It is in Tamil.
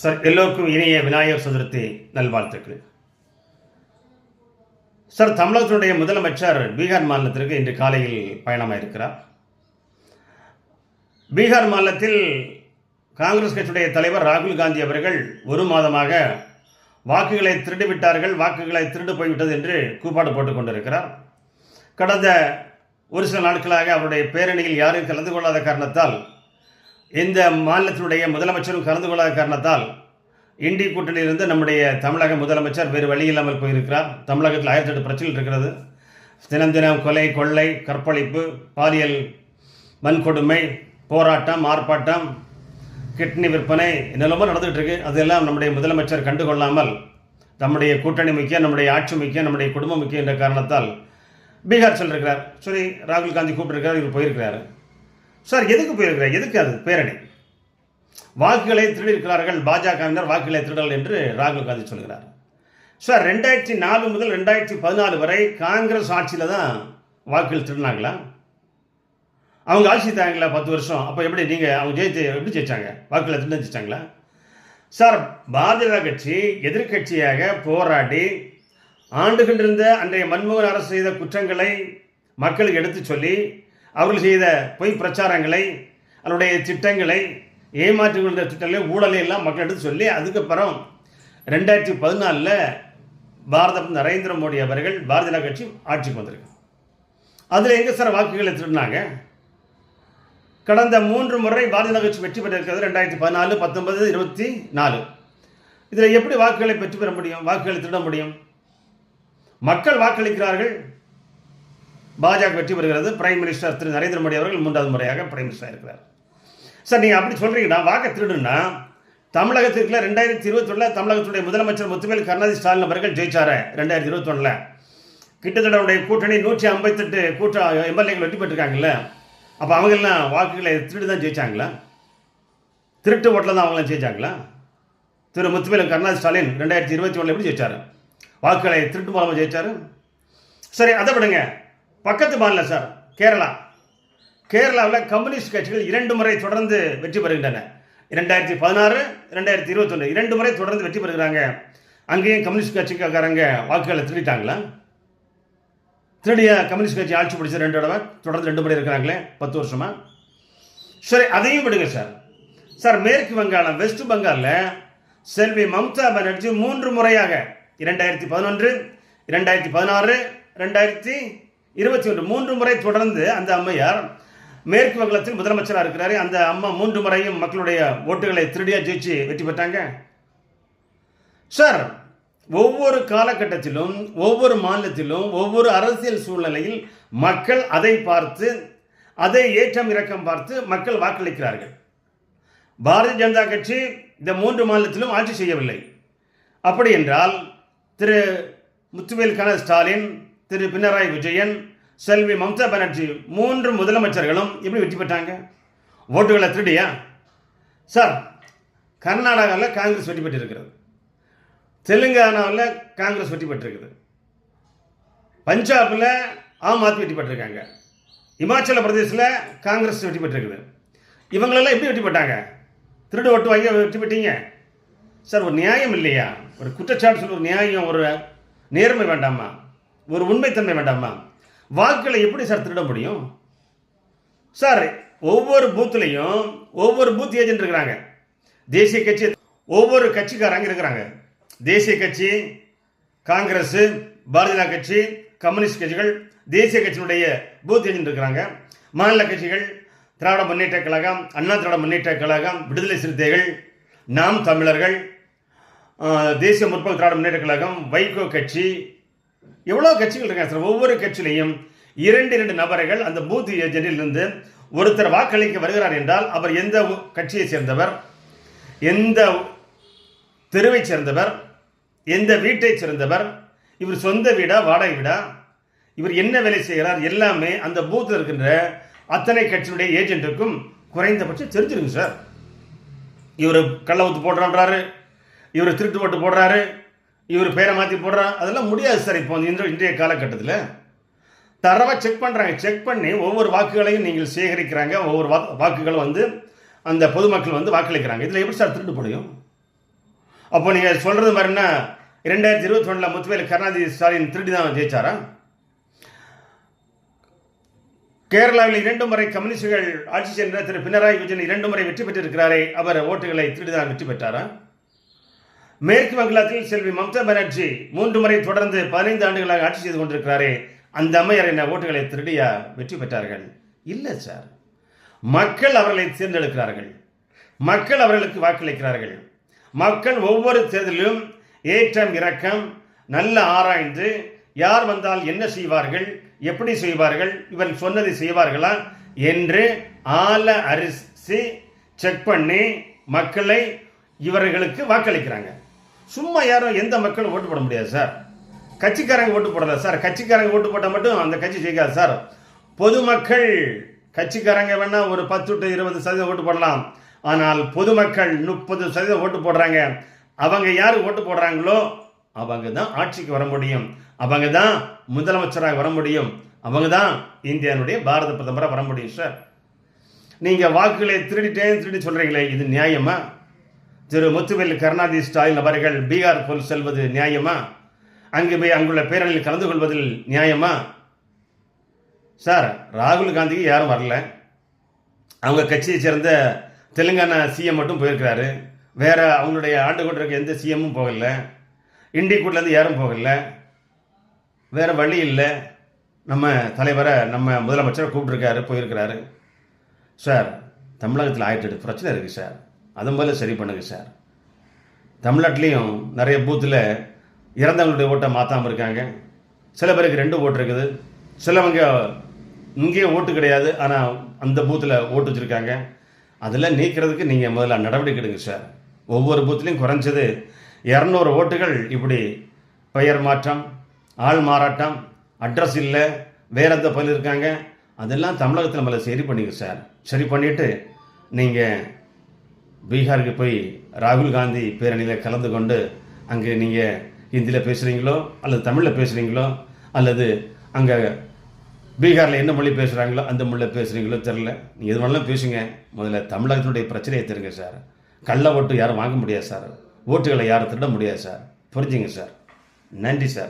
சார் எல்லோருக்கும் இணைய விநாயகர் சதுர்த்தி நல்வாழ்த்துக்கள். சார் தமிழகத்தினுடைய முதலமைச்சர் பீகார் மாநிலத்திற்கு இன்று காலையில் பயணமாக இருக்கிறார் பீகார் மாநிலத்தில் காங்கிரஸ் கட்சியுடைய தலைவர் ராகுல் காந்தி அவர்கள் ஒரு மாதமாக வாக்குகளை திருடி விட்டார்கள் வாக்குகளை திருடு போய்விட்டது என்று கூப்பாடு போட்டுக் கொண்டிருக்கிறார். கடந்த ஒரு சில நாட்களாக அவருடைய பேரணியில் யாரும் கலந்து கொள்ளாத காரணத்தால் இந்த மாநிலத்தினுடைய முதலமைச்சரும் கலந்து கொள்ளாத காரணத்தால் இண்டி கூட்டணியிலிருந்து நம்முடைய தமிழக முதலமைச்சர் வேறு வழி இல்லாமல் போயிருக்கிறார். தமிழகத்தில் ஆயிரத்தி எட்டு பிரச்சனைகள் இருக்கிறது. தினம் தினம் கொலை கொள்ளை கற்பழிப்பு பாலியல் வன்கொடுமை போராட்டம் ஆர்ப்பாட்டம் கிட்னி விற்பனை நிலமும் நடந்துகிட்டு இருக்கு. அதெல்லாம் நம்முடைய முதலமைச்சர் கண்டுகொள்ளாமல் நம்முடைய கூட்டணி முக்கியம் நம்முடைய ஆட்சி முக்கியம் நம்முடைய குடும்பம் முக்கியம் என்ற காரணத்தால் பீகார் சென்றிருக்கிறார். சரி ராகுல் காந்தி கூப்பிட்டுருக்கார் இவர் போயிருக்கிறாரு. சார் எதுக்கு போயிருக்கிறார் எதுக்கு அது? பேரணி. வாக்குகளை திருடியிருக்கிறார்கள் பாஜகவினர் வாக்குகளை திருடல் என்று ராகுல் காந்தி சொல்கிறார். சார் ரெண்டாயிரத்தி நாலு முதல் ரெண்டாயிரத்தி பதினாலு வரை காங்கிரஸ் ஆட்சியில் தான் வாக்குகள் திருடினாங்களா? அவங்க ஆட்சி தாங்களா பத்து வருஷம். அப்போ எப்படி நீங்கள் அவங்க ஜெயிச்சு எப்படி ஜெயிச்சாங்க? வாக்குகளை திருட ஜெயிச்சாங்களா சார் பாஜக கட்சி எதிர்க்கட்சியாக போராடி ஆண்டுகின்றிருந்த அன்றைய மன்மோகன் அரசு செய்த குற்றங்களை மக்களுக்கு எடுத்து சொல்லி அவர்கள் செய்த பொய் பிரச்சாரங்களை அவருடைய திட்டங்களை ஏமாற்றி கொண்ட திட்டங்களை ஊழலை எல்லாம் மக்கள் எடுத்து சொல்லி அதுக்கப்புறம் ரெண்டாயிரத்தி பதினாலில் பாரத நரேந்திர மோடி அவர்கள் பாரதிய ஜனதா கட்சி ஆட்சிக்கு வந்திருக்கு. அதில் எங்கே சார் வாக்குகளை திருடினாங்க கடந்த மூன்று முறை பாரதிய ஜனதா கட்சி வெற்றி பெற்றிருக்கிறது ரெண்டாயிரத்தி பதினாலு பத்தொன்பது இருபத்தி நாலு. இதில் எப்படி வாக்குகளை பெற்று பெற முடியும்? வாக்குகளை திருட முடியும்? மக்கள் வாக்களிக்கிறார்கள். பாஜக வெற்றி பெறுகிறது. பிரைம் மினிஸ்டர் திரு நரேந்திர மோடி அவர்கள் மூன்றாவது முறையாக பிரைம் மினிஸ்டராக இருக்கிறார். சார் நீங்கள் அப்படி சொல்கிறீங்கன்னா வாக்க திருடுன்னா தமிழகத்திற்குள்ள ரெண்டாயிரத்தி இருபத்தொன்னில் தமிழகத்துடைய முதலமைச்சர் முத்துவேல் கருணாநிதி ஸ்டாலின் அவர்கள் ஜெயிச்சார் ரெண்டாயிரத்தி இருபத்தொன்னில். கிட்டத்தட்ட அவருடைய கூட்டணி நூற்றி ஐம்பத்தெட்டு கூட்ட எம்எல்ஏக்கள் வெற்றி பெற்றிருக்காங்கல்ல அப்போ அவங்கெல்லாம் வாக்குகளை திருடு தான் ஜெயிச்சாங்களா? திருட்டு ஓட்டில் தான் அவங்களாம் ஜெயிச்சாங்களா? திரு முத்துவேல் கருணாநிதி ஸ்டாலின் ரெண்டாயிரத்தி இருபத்தி ஒன்றில் எப்படி ஜெயிச்சார்? வாக்குகளை திருட்டு மூலமாக ஜெயிச்சார்? சரி அதை விடுங்க. பக்கத்து மாநிலம் சார் கேரளா. கேரளாவில் கம்யூனிஸ்ட் கட்சிகள் இரண்டு முறை தொடர்ந்து வெற்றி பெறுகின்றன. இரண்டாயிரத்தி பதினாறு இரண்டாயிரத்தி இருபத்தொன்று இரண்டு முறை தொடர்ந்து வெற்றி பெறுகிறாங்க. அங்கேயும் கம்யூனிஸ்ட் கட்சிக்காரங்க வாக்குகளை திருடிட்டாங்களா? திருடிய கம்யூனிஸ்ட் கட்சி ஆட்சி பிடிச்ச ரெண்டு தடவை தொடர்ந்து ரெண்டு முறை இருக்கிறாங்களே பத்து வருஷமா? சரி அதையும் விடுங்க சார். சார் மேற்கு வங்காளம் வெஸ்ட் பங்காலில் செல்வி மம்தா பானர்ஜி மூன்று முறையாக இரண்டாயிரத்தி பதினொன்று இரண்டாயிரத்தி பதினாறு ரெண்டாயிரத்தி இருபத்தி ஒன்று மூன்று முறை தொடர்ந்து அந்த அம்மையார் மேற்கு வங்கத்தில் முதலமைச்சராக இருக்கிறாரு. அந்த அம்மா மூன்று முறையும் மக்களுடைய ஓட்டுகளை திருடியா ஜெயிச்சு வெற்றி பெற்றாங்க. சார் ஒவ்வொரு காலகட்டத்திலும் ஒவ்வொரு மாநிலத்திலும் ஒவ்வொரு அரசியல் சூழ்நிலையில் மக்கள் அதை பார்த்து அதை ஏற்றம் இறக்கம் பார்த்து மக்கள் வாக்களிக்கிறார்கள். பாரதிய ஜனதா கட்சி இந்த மூன்று மாநிலத்திலும் ஆட்சி செய்யவில்லை. அப்படி என்றால் திரு முத்துவேல் கன ஸ்டாலின் திரு பினராயி விஜயன் செல்வி மம்தா பானர்ஜி மூன்று முதலமைச்சர்களும் எப்படி வெற்றி பெற்றாங்க? ஓட்டுகளை திருடியா? சார் கர்நாடகாவில் காங்கிரஸ் வெற்றி பெற்றிருக்கிறது. தெலுங்கானாவில் காங்கிரஸ் வெற்றி பெற்றிருக்குது. பஞ்சாபில் ஆம் ஆத்மி வெற்றி பெற்றிருக்காங்க. இமாச்சல பிரதேசில் காங்கிரஸ் வெற்றி பெற்றிருக்குது. இவங்களெல்லாம் எப்படி வெற்றி பெற்றாங்க? திருடு ஓட்டு வாங்கி வெற்றி பெற்றீங்க. சார் ஒரு நியாயம் இல்லையா? ஒரு குற்றச்சாட்டு சொல்ல ஒரு நியாயம் ஒரு நேர்மை வேண்டாமா? ஒரு உண்மைத்தன்மை வேண்டாமா? வாக்குகளை எப்படி சார் திருட முடியும்? சார் ஒவ்வொரு பூத்துலையும் ஒவ்வொரு பூத் ஏஜென்ட் இருக்கிறாங்க. தேசிய கட்சி ஒவ்வொரு கட்சிக்காரங்க இருக்கிறாங்க. தேசிய கட்சி காங்கிரஸ் பாரதிய ஜனதா கட்சி கம்யூனிஸ்ட் கட்சிகள் தேசிய கட்சியினுடைய பூத் ஏஜென்ட் இருக்கிறாங்க. மாநில கட்சிகள் திராவிட முன்னேற்ற கழகம் அண்ணா திராவிட முன்னேற்ற கழகம் விடுதலை சிறுத்தைகள் நாம் தமிழர்கள் தேசிய முற்போக்கு திராவிட முன்னேற்ற கழகம் வைகோ கட்சி எவ்வளோ கட்சிகள் இருக்காங்க சார்? ஒவ்வொரு கட்சியிலையும் இரண்டு இரண்டு நபர்கள் அந்த பூத் ஏஜென்டிலிருந்து ஒருத்தர் வாக்களிக்க வருகிறார் என்றால் அவர் எந்த கட்சியை சேர்ந்தவர்? எந்த தெருவைச் சேர்ந்தவர்? எந்த வீட்டை சேர்ந்தவர்? இவர் சொந்த வீடா வாடகை வீடா? இவர் என்ன வேலை செய்கிறார்? எல்லாமே அந்த பூத்தில் இருக்கின்ற அத்தனை கட்சியினுடைய ஏஜென்ட்டுக்கும் குறைந்தபட்சம் தெரிஞ்சிருங்க சார். இவர் கள்ள ஊத்து போடுறான்றாரு. இவர் திருட்டு ஓட்டு போடுறாரு. இவர் பேரை மாற்றி போடுறான் அதெல்லாம் முடியாது சார். இப்போ இந்த இன்றைய காலகட்டத்தில் தரவை செக் பண்ணுறாங்க செக் பண்ணி ஒவ்வொரு வாக்குகளையும் நீங்கள் சேகரிக்கிறாங்க. ஒவ்வொரு வா வாக்குகளும் வந்து அந்த பொதுமக்கள் வந்து வாக்களிக்கிறாங்க. இதில் எப்படி சார் திருட்டு முடியும் அப்போ நீங்கள் சொல்கிறது மாதிரின்னா இரண்டாயிரத்தி இருபத்தி ஒன்றில் முத்துவேல் கருணாநிதி ஸ்டாலின் திருடி தான் ஜெயிச்சாரா? கேரளாவில் இரண்டு முறை கம்யூனிஸ்டுகள் ஆட்சி சென்ற திரு பினராயி விஜயன் இரண்டு முறை வெற்றி பெற்றிருக்கிறாரே. அவர் ஓட்டுகளை திருடிதான் வெற்றி பெற்றாரா? மேற்கு வங்காளத்தில் செல்வி மம்தா பானர்ஜி மூன்று முறை தொடர்ந்து பதினைந்து ஆண்டுகளாக ஆட்சி செய்து கொண்டிருக்கிறாரே. அந்த அம்மையார் என்ன ஓட்டுகளை திருடியா? வெற்றி பெற்றார்கள். இல்லை சார். மக்கள் அவர்களை தேர்ந்தெடுக்கிறார்கள். மக்கள் அவர்களுக்கு வாக்களிக்கிறார்கள். மக்கள் ஒவ்வொரு தேர்தலிலும் ஏற்றம் இறக்கம் நல்ல ஆராய்ந்து யார் வந்தால் என்ன செய்வார்கள் எப்படி செய்வார்கள் இவர் சொன்னதை செய்வார்களா என்று ஆல அரிசி செக் பண்ணி மக்களை இவர்களுக்கு வாக்களிக்கிறாங்க. சும்மா யாரும் எந்த மக்களும் ஓட்டு போட முடியாது சார். கட்சிக்காரங்க ஓட்டு போடல சார். கட்சிக்காரங்க ஓட்டு போட்டால் மட்டும் அந்த கட்சி ஜெயிக்காது சார். பொதுமக்கள் கட்சிக்காரங்க வேணால் ஒரு பத்து டு இருபது சதவீதம் ஓட்டு போடலாம். ஆனால் பொதுமக்கள் முப்பது சதவீதம் ஓட்டு போடுறாங்க. அவங்க யார் ஓட்டு போடுறாங்களோ அவங்க தான் ஆட்சிக்கு வர முடியும். அவங்க தான் முதலமைச்சராக வர முடியும். அவங்க தான் இந்தியாவுடைய பாரத பிரதமராக வர முடியும் சார். நீங்கள் வாக்குகளை திருடிட்டேன் திருடி சொல்கிறீங்களே இது நியாயமா? திரு முத்துவேல் கருணாநிதி ஸ்டாலின் அவர்கள் பீகார் போல் செல்வது நியாயமா? அங்கு போய் அங்குள்ள பேரணியில் கலந்து கொள்வதில் நியாயமா? சார் ராகுல் காந்திக்கு யாரும் வரல. அவங்க கட்சியை சேர்ந்த தெலுங்கானா சிஎம் மட்டும் போயிருக்கிறாரு. வேற அவங்களுடைய ஆண்டு கொண்டிருக்க எந்த சிஎம்மும் போகல. இண்டிகூட்லேருந்து யாரும் போகல. வேற வழி இல்லை. நம்ம தலைவரை நம்ம முதலமைச்சரை கூப்பிட்டுருக்காரு போயிருக்கிறாரு. சார் தமிழகத்தில் ஆயிட்டு பிரச்சனை இருக்குது சார். அது முதல்ல சரி பண்ணுங்க சார். தமிழ்நாட்டிலையும் நிறைய பூத்தில் இறந்தவங்களுடைய ஓட்டை மாற்றாமல் இருக்காங்க. சில பேருக்கு ரெண்டு ஓட்டு இருக்குது. சிலவங்க இங்கேயும் ஓட்டு கிடையாது ஆனால் அந்த பூத்தில் ஓட்டு வச்சுருக்காங்க. அதெல்லாம் நீக்கிறதுக்கு நீங்கள் முதல்ல நடவடிக்கை எடுங்க சார். ஒவ்வொரு பூத்துலேயும் குறைஞ்சது இரநூறு ஓட்டுகள் இப்படி பெயர் மாற்றம் ஆள் மாறாட்டம் அட்ரஸ் இல்லை வேற எந்த பகுதியில் இருக்காங்க அதெல்லாம் தமிழகத்தில் நம்மளை சரி பண்ணிங்க சார். சரி பண்ணிவிட்டு நீங்கள் பீகாருக்கு போய் ராகுல் காந்தி பேரணியில் கலந்து கொண்டு அங்கே நீங்கள் ஹிந்தியில் பேசுகிறீங்களோ அல்லது தமிழில் பேசுகிறீங்களோ அல்லது அங்கே பீகாரில் என்ன மொழி பேசுகிறாங்களோ அந்த மொழியில் பேசுகிறீங்களோ தெரில நீங்கள் எது வேணாலும் பேசுங்க. முதல்ல தமிழகத்தினுடைய பிரச்சனையை தெரிங்க சார். கள்ள ஓட்டு யாரும் வாங்க முடியாது சார். ஓட்டுகளை யாரும் திருட முடியாது சார். புரிஞ்சுங்க சார். நன்றி சார்.